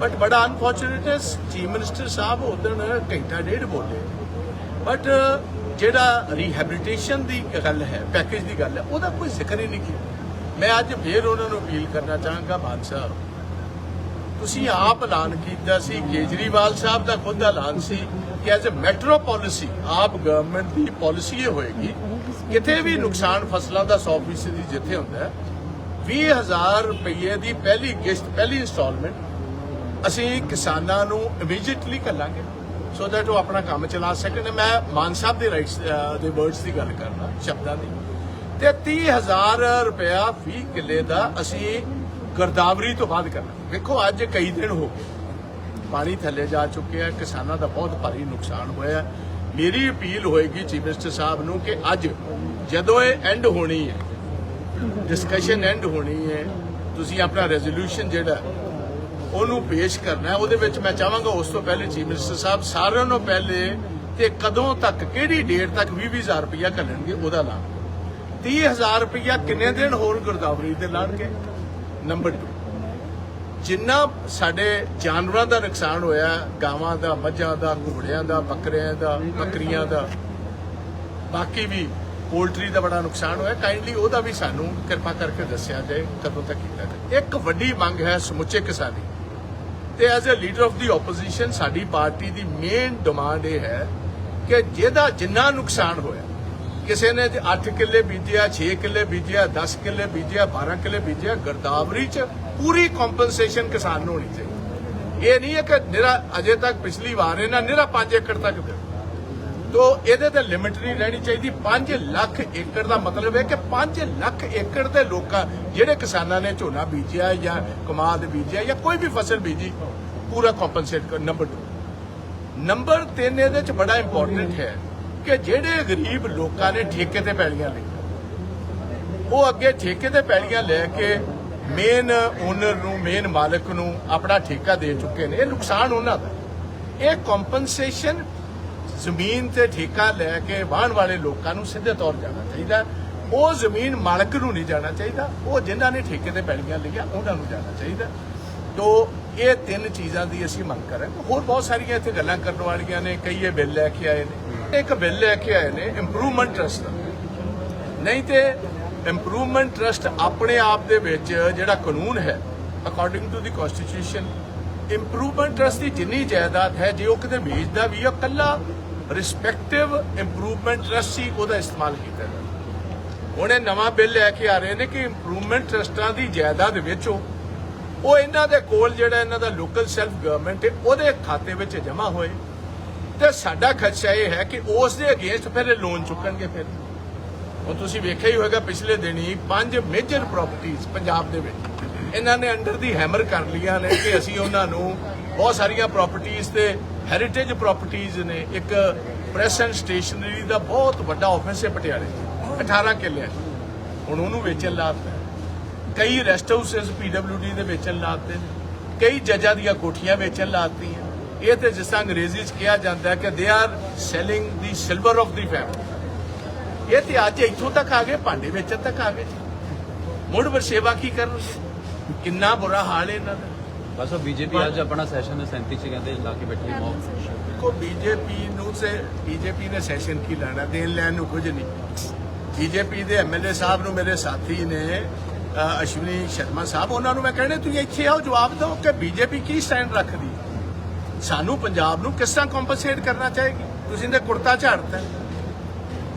But ਬੜਾ unfortunate ਹੈ chief minister ਸਾਹਿਬ ਉਦੋਂ ਘੰਟਾ ਡੇਢ ਬੋਲੇ ਬਟ ਜਿਹੜਾ ਰੀਹੈਬਿਲਿਟੇਸ਼ਨ ਦੀ ਗੱਲ ਹੈ ਪੈਕੇਜ ਦੀ ਗੱਲ ਹੈ ਉਹਦਾ ਕੋਈ ਜ਼ਿਕਰ ਹੀ ਨਹੀਂ ਕੀਤਾ ਮੈਂ ਅੱਜ ਫੇਰ ਉਹਨਾਂ ਨੂੰ ਅਪੀਲ ਕਰਨਾ ਚਾਹਾਂਗਾ ਮਾਨ ਸਾਹਿਬ ਤੁਸੀਂ ਆਪ ਐਲਾਨ ਕੀਤਾ ਸੀ ਕੇਜਰੀਵਾਲ ਸਾਹਿਬ ਦਾ ਖੁਦ ਐਲਾਨ ਸੀ ਕਿ as a metro policy AAP government the policy ਇਹ ਹੋਏਗੀ ਕਿਤੇ ਵੀ ਨੁਕਸਾਨ ਫਸਲਾਂ ਦਾ 100% ਜਿੱਥੇ ਹੁੰਦਾ ਹੈ 20000 ਰੁਪਏ ਦੀ ਪਹਿਲੀ ਕਿਸ਼ਤ ਪਹਿਲੀ ਇਨਸਟਾਲਮੈਂਟ ਅਸੀਂ ਕਿਸਾਨਾਂ ਨੂੰ ਇਮੀਡੀਏਟਲੀ ਕਰਾਂਗੇ ਸੋ ਦੈਟ ਉਹ ਆਪਣਾ ਕੰਮ ਚਲਾ ਸਕਣ। ਮੈਂ ਮਾਨ ਸਾਹਿਬ ਦੇ ਰਾਈਟਸ ਦੇ ਵਰਡਸ ਦੀ ਗੱਲ ਕਰਨਾ ਸ਼ਬਦਾਂ ਦੀ। ਤੇ 30000 ਰੁਪਇਆ ਫੀ ਕਿੱਲੇ ਦਾ ਅਸੀਂ ਗਰਦਾਵਰੀ ਤੋਂ ਬਾਅਦ ਕਰਨਾ। ਵੇਖੋ, ਅੱਜ ਕਈ ਦਿਨ ਹੋ ਗਏ। ਪਾਣੀ ਥੱਲੇ ਜਾ ਚੁੱਕਿਆ, ਕਿਸਾਨਾਂ ਦਾ ਬਹੁਤ ਭਾਰੀ ਨੁਕਸਾਨ ਹੋਇਆ। ਮੇਰੀ ਅਪੀਲ ਹੋਏਗੀ ਚੀਫ ਮਿਨਿਸਟਰ ਸਾਹਿਬ ਨੂੰ ਕਿ ਅੱਜ, ਜਦੋਂ ਇਹ ਐਂਡ ਹੋਣੀ ਹੈ ਡਿਸਕਸ਼ਨ ਐਂਡ ਹੋਣੀ ਹੈ, ਤੁਸੀਂ ਆਪਣਾ ਰੈਜ਼ੋਲੂਸ਼ਨ ਜਿਹੜਾ ਉਹਨੂੰ ਪੇਸ਼ ਕਰਨਾ ਹੈ। ਉਹਦੇ ਵਿੱਚ ਮੈਂ ਚਾਹਾਂਗਾ ਉਸ ਤੋਂ ਪਹਿਲੇ ਚੀਫ ਮਿਨਿਸਟਰ ਸਾਹਿਬ ਸਾਰਿਆਂ ਨੂੰ ਪਹਿਲੇ ਤੇ ਕਦੋਂ ਤੱਕ, ਕਿਹੜੀ ਡੇਟ ਤੱਕ 20000 ਰੁਪਇਆ ਕਰਨਗੇ ਉਹਦਾ ਐਲਾਨ। 30000 ਰੁਪਇਆ ਕਿੰਨੇ ਦਿਨ ਹੋਰ ਗੁਰਦਾਵਰੀ ਦੇ ਲਾਣਗੇ? ਨੰਬਰ 2 ਜਿੰਨਾ ਸਾਡੇ ਜਾਨਵਰਾਂ ਦਾ ਨੁਕਸਾਨ ਹੋਇਆ, ਗਾਵਾਂ ਦਾ, ਮੱਝਾਂ ਦਾ, ਘੋੜਿਆਂ ਦਾ, ਬੱਕਰਿਆਂ ਦਾ, ਬੱਕਰੀਆਂ ਦਾ, ਬਾਕੀ ਵੀ ਪੋਲਟਰੀ ਦਾ ਬੜਾ ਨੁਕਸਾਨ ਹੋਇਆ। ਕਾਈਂਡਲੀ ਉਹਦਾ ਵੀ ਸਾਨੂੰ ਕਿਰਪਾ ਕਰਕੇ ਦੱਸਿਆ ਜਾਏ, ਕਦੋਂ ਤੱਕ ਕੀਤਾ ਜਾਏ। ਇੱਕ ਵੱਡੀ ਮੰਗ ਹੈ ਸਮੁੱਚੇ ਕਿਸਾਨੀ ਤੇ as a leader of the opposition ਸਾਡੀ ਪਾਰਟੀ ਦੀ ਮੇਨ ਡਿਮਾਂਡ ਇਹ ਹੈ ਕਿ ਜਿਹਦਾ ਜਿੰਨਾ ਨੁਕਸਾਨ ਹੋਇਆ, ਕਿਸੇ ਨੇ 8 ਕਿੱਲੇ ਬੀਜਿਆ 6 ਕਿੱਲੇ ਬੀਜਿਆ 10 ਕਿੱਲੇ ਬੀਜਿਆ 12 ਕਿੱਲੇ ਬੀਜਿਆ, ਗਰਦਾਵਰੀ ਚ ਪੂਰੀ ਕੰਪਨਸੇਸ਼ਨ ਕਿਸਾਨ ਨੂੰ ਹੋਣੀ ਚਾਹੀਦੀ। ਇਹ ਨਹੀਂ ਹੈ ਕਿ ਨਿਰਾ ਅਜੇ ਤੱਕ ਪਿਛਲੀ ਵਾਰ ਇਹਨਾਂ ਨਿਰਾ 5 ਏਕੜ ਤੱਕ ਦੇ ਤੋ ਇਹਦੇ ਤੇ ਲਿਮਿਟ ਨਹੀਂ ਰਹਿਣੀ ਚਾਹੀਦੀ। 5 ਲੱਖ ਏਕੜ ਦਾ ਮਤਲਬ ਹੈ ਕਿ 5 ਲੱਖ ਏਕੜ ਦੇ ਲੋਕਾਂ, ਜਿਹੜੇ ਕਿਸਾਨਾਂ ਨੇ ਝੋਨਾ ਬੀਜਿਆ ਜਾਂ ਕਮਾਦ ਬੀਜਿਆ ਜਾਂ ਕੋਈ ਵੀ ਫਸਲ ਬੀਜੀ, ਪੂਰਾ ਕੰਪਨਸੇਟ ਕਰ ਨੰਬਰ 2 ਨੰਬਰ 3 ਇਹਦੇ ਚ ਬੜਾ ਇੰਪੋਰਟੈਂਟ ਹੈ ਕਿ ਜਿਹੜੇ ਗਰੀਬ ਲੋਕਾਂ ਨੇ ਠੇਕੇ ਤੇ ਪੈਲੀਆਂ ਲਈਆਂ, ਉਹ ਅੱਗੇ ਠੇਕੇ ਤੇ ਪੈਲੀਆਂ ਲੈ ਕੇ ਮੇਨ ਓਨਰ ਨੂੰ ਮੇਨ ਮਾਲਕ ਨੂੰ ਆਪਣਾ ਠੇਕਾ ਦੇ ਚੁੱਕੇ ਨੇ। ਇਹ ਨੁਕਸਾਨ ਉਹਨਾਂ ਦਾ। ਇਹ ਕੰਪਨਸੇਸ਼ਨ ਜ਼ਮੀਨ ਤੇ ਠੇਕਾ ਲੈ ਕੇ ਵਾਹਣ ਵਾਲੇ ਲੋਕਾਂ ਨੂੰ ਸਿੱਧੇ ਤੌਰ ਜਾਣਾ ਚਾਹੀਦਾ। ਉਹ ਜ਼ਮੀਨ ਮਾਲਕ ਨੂੰ ਨਹੀਂ ਜਾਣਾ ਚਾਹੀਦਾ। ਉਹ ਜਿਨ੍ਹਾਂ ਨੇ ਠੇਕੇ ਤੇ ਪੈਲੀਆਂ ਲਈਆਂ, ਉਹਨਾਂ ਨੂੰ ਜਾਣਾ ਚਾਹੀਦਾ। ਤੋ, ਇਹ ਤਿੰਨ ਚੀਜ਼ਾਂ ਦੀ ਅਸੀਂ ਮੰਗ ਕਰਾਂਗੇ ਹੋਰ ਬਹੁਤ ਸਾਰੀਆਂ ਇੱਥੇ ਗੱਲਾਂ ਕਰਨ ਵਾਲੀਆਂ ਨੇ, ਕਈ ਇਹ ਬਿੱਲ ਲੈ ਕੇ ਆਏ ਨੇ। ਇੱਕ ਬਿੱਲ ਲੈ ਕੇ ਆਏ ਨੇ ਇੰਪਰੂਵਮੈਂਟ ਟਰਸਟ ਦਾ ਨਹੀਂ ਤੇ ਇੰਪਰੂਵਮੈਂਟ ਟਰਸਟ ਆਪਣੇ ਆਪ ਦੇ ਵਿੱਚ ਜਿਹੜਾ ਕਾਨੂੰਨ ਹੈ according to the constitution improvement trust ਦੀ ਜਿੰਨੀ ਜਾਇਦਾਦ ਹੈ, ਜੇ ਉਹ ਕਿਤੇ ਵੇਚਦਾ ਵੀ ਹੈ ਕੱਲਾ ਰਿਸਪੈਕਟਿਵ ਇੰਪਰੂਵਮੈਂਟ ਟਰਸਟ ਸੀ ਉਹਦਾ ਇਸਤੇਮਾਲ ਕੀਤਾ ਜਾਂਦਾ ਹੁਣ ਇਹ ਨਵਾਂ ਬਿੱਲ ਲੈ ਕੇ ਆ ਰਹੇ ਨੇ ਕਿ ਇੰਪਰੂਵਮੈਂਟ ਟਰਸਟਾਂ ਦੀ ਜਾਇਦਾਦ ਵਿੱਚੋਂ ਉਹ ਇਹਨਾਂ ਦੇ ਕੋਲ ਜਿਹੜਾ ਇਹਨਾਂ ਦਾ ਲੋਕਲ ਸੈਲਫ ਗਵਰਨਮੈਂਟ ਹੈ, ਉਹਦੇ ਖਾਤੇ ਵਿੱਚ ਜਮ੍ਹਾਂ ਹੋਏ। ਤੇ ਸਾਡਾ ਖਰਚਾ ਇਹ ਹੈ ਕਿ ਉਸ ਦੇ ਅਗੇਂਸਟ ਫਿਰ ਇਹ ਲੋਨ ਚੁੱਕਣਗੇ ਫਿਰ। ਹੁਣ ਤੁਸੀਂ ਵੇਖਿਆ ਹੀ ਹੋਵੇਗਾ ਪਿਛਲੇ ਦਿਨੀ ਪੰਜ ਮੇਜਰ ਪ੍ਰਾਪਰਟੀਆਂ ਪੰਜਾਬ ਦੇ ਵਿੱਚ ਇਹਨਾਂ ਨੇ ਅੰਡਰ ਦੀ ਹੈਮਰ ਕਰ ਲਈਆਂ ਨੇ ਕਿ ਅਸੀਂ ਉਹਨਾਂ ਨੂੰ ਬਹੁਤ ਸਾਰੀਆਂ ਪ੍ਰਾਪਰਟੀਆਂ ਤੇ ਹੈਰੀਟੇਜ ਪ੍ਰਾਪਰਟੀਆਂ ਨੇ ਇੱਕ ਪ੍ਰੈਸ ਐਂਡ ਸਟੇਸ਼ਨਰੀ ਦਾ ਬਹੁਤ ਵੱਡਾ ਆਫਿਸ ਹੈ ਪਟਿਆਲੇ 'ਚ, 18 ਕਿੱਲਿਆਂ ਹੁਣ ਉਹਨੂੰ ਵੇਚਣ ਲਾਤਾ ਕਈ ਰੈਸਟ ਹਾਊਸਸ ਪੀਡਬਲਯੂਡੀ ਦੇ ਵੇਚਣ ਲਾਤੇ ਨੇ ਕਈ ਜੱਜਾਂ ਦੀਆਂ ਕੋਠੀਆਂ ਵੇਚਣ ਲਾਤੀਆਂ ਇਹ ਤੇ ਜਿਸ ਤਰ੍ਹਾਂ ਅੰਗਰੇਜ਼ੀ 'ਚ ਕਿਹਾ ਜਾਂਦਾ ਕਿ they are selling the silver of the family ਇਹ ਤੇ ਅੱਜ ਇੱਥੋਂ ਤੱਕ ਆ ਗਏ ਭਾਂਡੇ ਵੇਚਣ ਤੱਕ ਆ ਗਏ। ਮੁੜ ਵਰਸੇਵਾ ਕੀ ਕਰਨ ਕਿੰਨਾ ਬੁਰਾ ਹਾਲ ਹੈ ਇਹਨਾਂ ਦਾ। ਬਸ ਉਹ ਬੀਜੇਪੀ ਅੱਜ ਆਪਣਾ ਸੈਸ਼ਨ 37 ਚ ਕਹਿੰਦੇ ਲਾ ਕੇ ਬੈਠੀ ਮੌਕ ਕੋ ਬੀਜੇਪੀ ਨੂੰ ਸੇ ਬੀਜੇਪੀ ਨੇ ਸੈਸ਼ਨ ਕੀ ਲੈਣਾ? ਦੇਣ ਲੈਣ ਨੂੰ ਕੁਝ ਨਹੀਂ। ਬੀਜੇਪੀ ਦੇ ਐਮਐਲਏ ਸਾਹਿਬ ਨੂੰ ਮੇਰੇ ਸਾਥੀ ਨੇ ਅ, ਅਸ਼ਵਨੀ ਸ਼ਰਮਾ ਸਾਹਿਬ ਉਹਨਾਂ ਨੂੰ ਮੈਂ ਕਹਿੰਦਾ ਤੁਸੀਂ ਇੱਥੇ ਆਓ ਜਵਾਬ ਦਿਓ ਕਿ ਬੀਜੇਪੀ ਕੀ ਸਟੈਂਡ ਰੱਖਦੀ। ਸਾਨੂੰ ਪੰਜਾਬ ਨੂੰ ਕਿਸ ਤਰ੍ਹਾਂ ਕੰਪਨਸੇਟ ਕਰਨਾ ਚਾਹੇਗੀ ਤੁਸੀਂ ਤੇ ਕੁੜਤਾ ਝਾੜਤਾ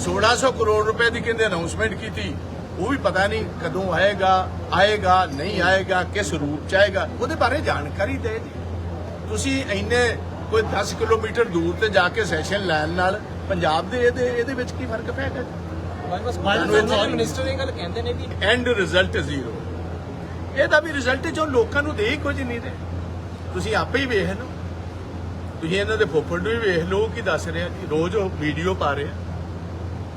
1600 ਕਰੋੜ ਰੁਪਏ ਦੀ ਕਹਿੰਦੇ ਅਨਾਉਂਸਮੈਂਟ ਕੀਤੀ? ਉਹ ਵੀ ਪਤਾ ਨਹੀਂ ਕਦੋਂ ਆਏਗਾ ਆਏਗਾ ਨਹੀਂ ਆਏਗਾ ਕਿਸ ਰੂਪ ਚ ਆਏਗਾ। ਉਹਦੇ ਬਾਰੇ ਜਾਣਕਾਰੀ ਦੇ। ਜੀ ਤੁਸੀਂ ਇੰਨੇ ਕੋਈ 10 ਕਿਲੋਮੀਟਰ ਦੂਰ ਤੇ ਜਾ ਕੇ ਸੈਸ਼ਨ ਲੈਣ ਨਾਲ ਪੰਜਾਬ ਦੇ ਇਹਦੇ ਇਹਦੇ ਵਿੱਚ ਕੀ ਫ਼ਰਕ ਪੈਗਾ ਮਿਨਿਸਟਰ ਇਹ ਗੱਲ ਕਹਿੰਦੇ ਨੇ ਵੀ ਐਂਡ ਰਿਜ਼ਲਟ ਜ਼ੀਰੋ ਇਹਦਾ ਵੀ ਰਿਜ਼ਲਟ ਜੋ ਲੋਕਾਂ ਨੂੰ ਦੇ ਕੁਝ ਨਹੀਂ ਰਹੇ। ਤੁਸੀਂ ਆਪੇ ਹੀ ਵੇਖ ਲਓ। ਤੁਸੀਂ ਇਹਨਾਂ ਦੇ ਫੁੱਫੜ ਨੂੰ ਵੀ ਵੇਖ ਲਓ ਕੀ ਦੱਸ ਰਿਹਾ ਜੀ ਰੋਜ਼ ਉਹ ਵੀਡੀਓ ਪਾ ਰਹੇ। ਆ